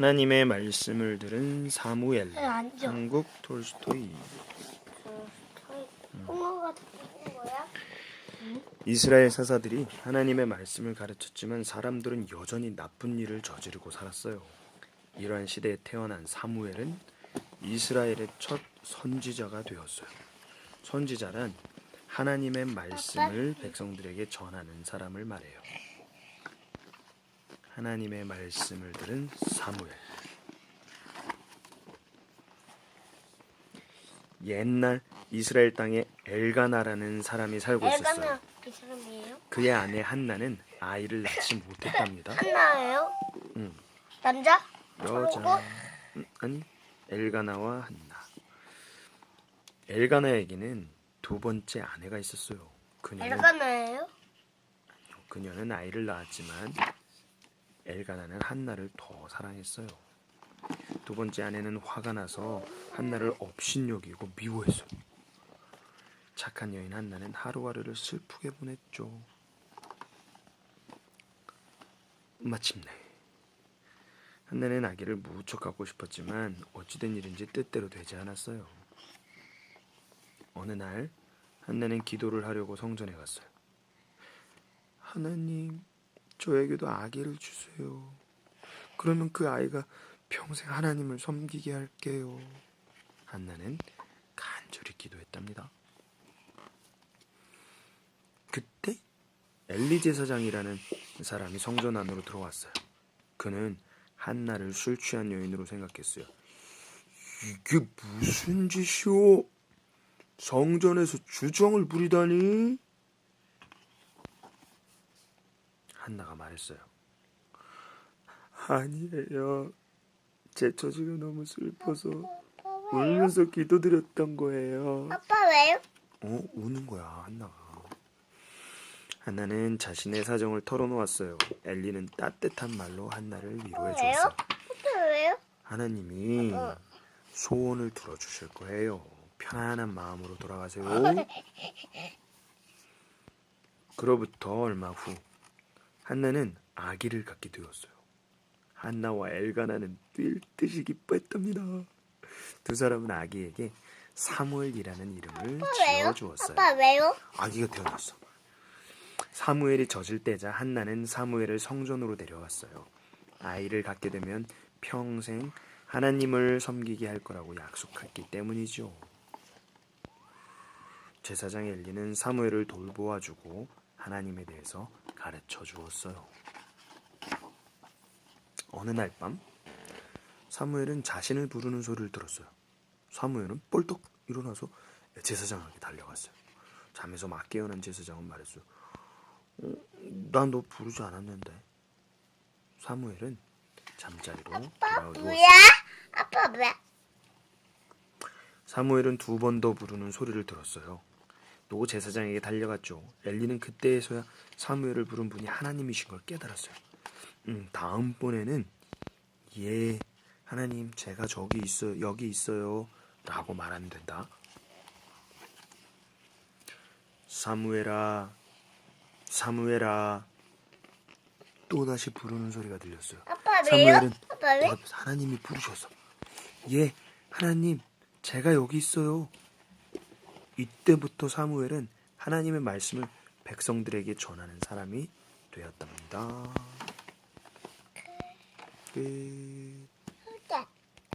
하나님의 말씀을 들은 사무엘 네, 앉아. 한국 톨스토이 홍어가 죽은 거야? 이스라엘 사사들이 하나님의 말씀을 가르쳤지만 사람들은 여전히 나쁜 일을 저지르고 살았어요. 이러한 시대에 태어난 사무엘은 이스라엘의 첫 선지자가 되었어요. 선지자란 하나님의 말씀을 백성들에게 전하는 사람을 말해요. 하나님의 말씀을 들은 사무엘. 옛날 이스라엘 땅에 엘가나라는 사람이 살고 있었어요. 엘가나 이 사람이에요? 그의 아내 한나는 아이를 낳지 못했답니다. 한나예요? 응. 남자? 여자 음, 아니 엘가나와 한나. 엘가나에게는 두 번째 아내가 있었어요. 그녀는 엘가나예요? 그녀는 아이를 낳았지만 엘가나는 한나를 더 사랑했어요. 두 번째 아내는 화가 나서 한나를 업신여기고 미워했어요. 착한 여인 한나는 하루하루를 슬프게 보냈죠. 마침내 한나는 아기를 무척 갖고 싶었지만 어찌된 일인지 뜻대로 되지 않았어요. 어느 날 한나는 기도를 하려고 성전에 갔어요. 하나님, 저에게도 아기를 주세요. 그러면 그 아이가 평생 하나님을 섬기게 할게요. 한나는 간절히 기도했답니다. 그때 엘리 제사장이라는 사람이 성전 안으로 들어왔어요. 그는 한나를 술 취한 여인으로 생각했어요. 이게 무슨 짓이오? 성전에서 주정을 부리다니? 한나가 말했어요. 아니에요. 제 처지가 너무 슬퍼서 울면서 기도드렸던 거예요. 아빠 왜요? 어, 우는 거야, 한나가. 한나는 자신의 사정을 털어놓았어요. 엘리는 따뜻한 말로 한나를 위로해 왜요? 주었어요. 아빠 왜요? 하나님이 소원을 들어주실 거예요. 편안한 마음으로 돌아가세요. 그로부터 얼마 후 한나는 아기를 갖게 되었어요. 한나와 엘가나는 뛸 듯이 기뻐했답니다. 두 사람은 아기에게 사무엘이라는 이름을? 지어주었어요. 아빠 왜요? 아기가 태어났어. 사무엘이 젖을 때자 한나는 사무엘을 성전으로 데려왔어요. 아이를 갖게 되면 평생 하나님을 섬기게 할 거라고 약속했기 때문이죠. 제사장 엘리는 사무엘을 돌보아주고 하나님에 대해서 가르쳐 주었어요. 어느 날 밤 사무엘은 자신을 부르는 소리를 들었어요. 사무엘은 뻘떡 일어나서 제사장에게 달려갔어요. 잠에서 막 깨어난 제사장은 말했어요. 어, 난너 부르지 않았는데. 사무엘은 잠자리로 아빠 돌아와 누웠어요. 뭐야? 아빠 왜? 사무엘은 두 번 더 부르는 소리를 들었어요. 또 제사장에게 달려갔죠. 엘리는 그때에서야 사무엘을 부른 분이 하나님이신 걸 깨달았어요. 음, 다음번에는 예, 하나님 제가 저기 있어요. 여기 있어요. 라고 말하면 된다. 사무엘아, 사무엘아. 또 다시 부르는 소리가 들렸어요. 아빠? 사무엘은 아빠 왜? 하나님이 부르셨어. 예, 하나님, 제가 여기 있어요. 이때부터 사무엘은 하나님의 말씀을 백성들에게 전하는 사람이 되었답니다. 끝.